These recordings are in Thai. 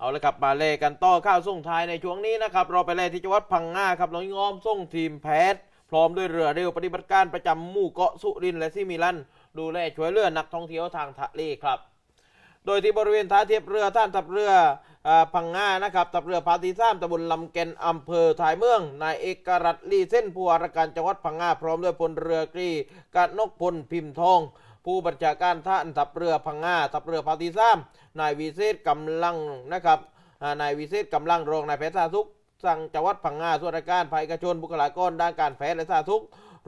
เอาละครับมาเล่กันต่อข้าวส่งท้ายในช่วงนี้นะครับเราไปเล่ที่จังหวัดพังงาครับน้องงอมส่งทีมแพทย์พร้อมด้วยเรือเร็วปฏิบัติการประจำหมู่เกาะสุรินและซิมิลัน ดูแลช่วยเหลือนักท่องเที่ยวทางทะเลครับ โดยที่บริเวณท่าเทียบเรือท่านทัพเรืออพังงานะครับทัพเรือพาทีซ้ามตำบลลำแกนอำเภอถ่ายเมืองนายเอกรัตลีเส้นผู้ว่าราชการจังหวัดพังงาพร้อมด้วยพลเรือกรีกนกพลพิมพ์ทอง ผู้บัญชาการท่านทัพเรือพังงาทัพเรือพาทีซ้ำนายวิเศษกำลังนะครับนายวิเศษกำลังรองนายแพทย์สาธารณสุขสั่งจังหวัดพังงาส่วนราชการภาคเอกชนบุคลากรด้านการแพทย์และสาธารณสุข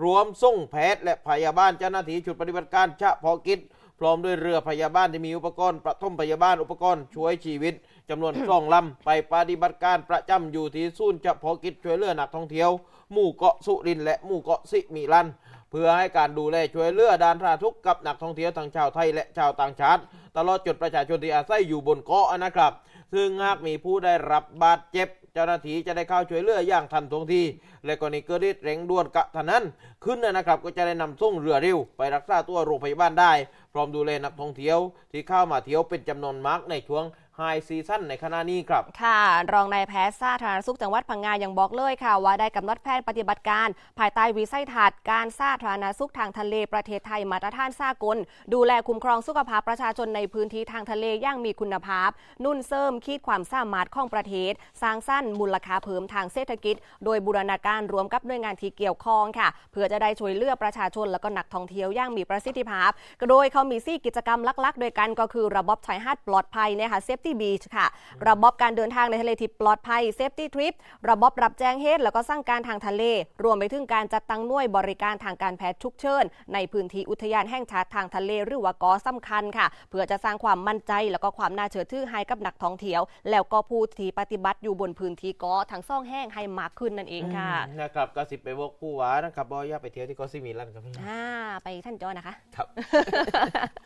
รวมส่งแพทย์และพยาบาลเจ้าหน้าที่ชุดปฏิบัติการเฉพาะกิจพร้อมด้วยเรือพยาบาลที่มีอุปกรณ์ประถมพยาบาลอุปกรณ์ช่วยชีวิตจำนวนสองลำไปปฏิบัติการประจำอยู่ที่ศูนย์เฉพาะกิจช่วยเหลือนักท่องเที่ยว หมู่เกาะสุรินและหมู่เกาะสิมิลัน เพื่อให้การดูแลช่วยเหลือด้านสาธารณสุขกับนักท่องเที่ยวทั้งชาวไทยและชาวต่างชาติ ตลอดจนประชาชนที่อาศัยอยู่บนเกาะนะครับ ซึ่งหากมีผู้ได้รับบาดเจ็บเจ้าหน้าที่จะได้เข้าช่วยเหลืออย่างทันท่วงที และกรณีเกิดเหตุเร่งด่วนกะทันนั้นขึ้นนะครับ ก็จะได้นำส่งเรือเร็วไปรักษาตัวโรงพยาบาลได้ พร้อมดูแลนักท่องเที่ยวที่เข้ามาเที่ยวเป็นจำนวนมากในช่วงไฮซีซั่นในขณะนี้ครับ ค่ะ รองนายแพทย์สาธารณสุขจังหวัดพังงายังบอกเลยค่ะ ว่าได้กำหนดแผนปฏิบัติการ ภายใต้วิสัยทัศน์การสาธารณสุขทางทะเลประเทศไทยมาตรฐานสากล ดูแลคุ้มครองสุขภาพประชาชนในพื้นที่ทางทะเลอย่างมีคุณภาพ นุ่นเสริมขีดความสามารถของประเทศ สร้างสรรค์มูลค่าเพิ่มทางเศรษฐกิจ โดยบูรณาการรวมกับหน่วยงานที่เกี่ยวข้องค่ะ เพื่อจะได้ช่วยเหลือประชาชนและก็นักท่องเที่ยวอย่างมีประสิทธิภาพ โดยเขามีสี่กิจกรรมลักๆ โดยกันก็คือระบบชายหาดปลอดภัยนะคะ Safety Beach ค่ะ ระบบการเดินทางในทะเลที่ปลอดภัย Safety Trip ระบบรับแจ้งเหตุ แล้วก็สร้างการทางทะเล รวมไปถึงการจัดตั้งหน่วยบริการทางการแพทย์ฉุกเฉินในพื้นที่อุทยานแห่งชาติทางทะเลหรือว่ากอสำคัญค่ะ เพื่อจะสร้างความมั่นใจแล้วก็ความน่าเชื่อถือให้กับนักท่องเที่ยว แล้วก็ผู้ที่ปฏิบัติอยู่บนพื้นที่กอทั้งซ่องแห้งให้มากขึ้นนั่นเองค่ะอืมนะครับก็สิบไปบอกผู้ว่านะครับบอกอย่าไปเที่ยวที่เกาะซิมิลันครับพี่อ่าไปท่านจอนะคะ ครับ